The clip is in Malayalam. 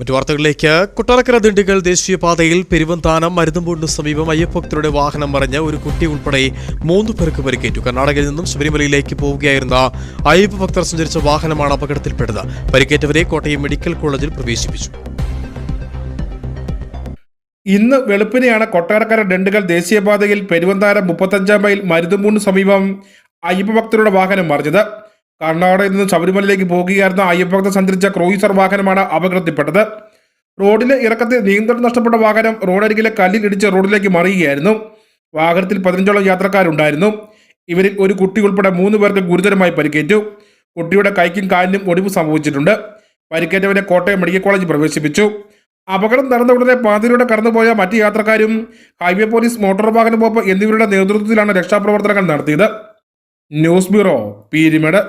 മറ്റു വാർത്തകളിലേക്ക്. കുട്ടാലക്കര ദിണ്ടിഗൽ ദേശീയപാതയിൽ പെരുവന്താനം മരുതമ്പൂടിന് സമീപം അയ്യപ്പക്തരുടെ വാഹനം മറിഞ്ഞ് ഒരു കുട്ടി ഉൾപ്പെടെ മൂന്ന് പേർക്ക് പരിക്കേറ്റു. കർണാടകയിൽ നിന്നും ശബരിമലയിലേക്ക് പോവുകയായിരുന്ന അയ്യപ്പ ഭക്തർ സഞ്ചരിച്ച വാഹനമാണ് അപകടത്തിൽപ്പെട്ടത്. പരിക്കേറ്റവരെ കോട്ടയം മെഡിക്കൽ കോളേജിൽ പ്രവേശിപ്പിച്ചു. ഇന്ന് വെളുപ്പിനെയാണ് കൊട്ടാരക്കര ഡണ്ടുകൾ ദേശീയപാതയിൽ പെരുവന്താരം മുപ്പത്തഞ്ചാം മൈൽ മരുതുമൂണ് സമീപം അയ്യപ്പ ഭക്തരുടെ വാഹനം മറിഞ്ഞത്. കർണാടകയിൽ നിന്ന് ശബരിമലയിലേക്ക് പോകുകയായിരുന്ന അയ്യപ്പഭക്തർ സഞ്ചരിച്ച ക്രൂയിസർ വാഹനമാണ് അപകടത്തിൽപ്പെട്ടത്. റോഡിലെ ഇറക്കത്തിൽ നിയന്ത്രണം നഷ്ടപ്പെട്ട വാഹനം റോഡരികിലെ കല്ലിൽ ഇടിച്ച് റോഡിലേക്ക് മറിയുകയായിരുന്നു. വാഹനത്തിൽ പതിനഞ്ചോളം യാത്രക്കാരുണ്ടായിരുന്നു. ഇവരിൽ ഒരു കുട്ടി ഉൾപ്പെടെ മൂന്ന് പേർക്ക് ഗുരുതരമായി പരിക്കേറ്റു. കുട്ടിയുടെ കൈക്കും കാലിനും ഒടിവ് സംഭവിച്ചിട്ടുണ്ട്. പരിക്കേറ്റവരെ കോട്ടയം മെഡിക്കൽ കോളേജിൽ പ്രവേശിപ്പിച്ചു. അപകടം നടന്ന ഉടനെ പാതിരിയുടെ കടന്നുപോയ മറ്റ് യാത്രക്കാരും ഹൈവേ പോലീസ് മോട്ടോർ വാഹന വകുപ്പ് എന്നിവരുടെ നേതൃത്വത്തിലാണ് രക്ഷാപ്രവർത്തനങ്ങൾ നടത്തിയത്. News bureau Peermade.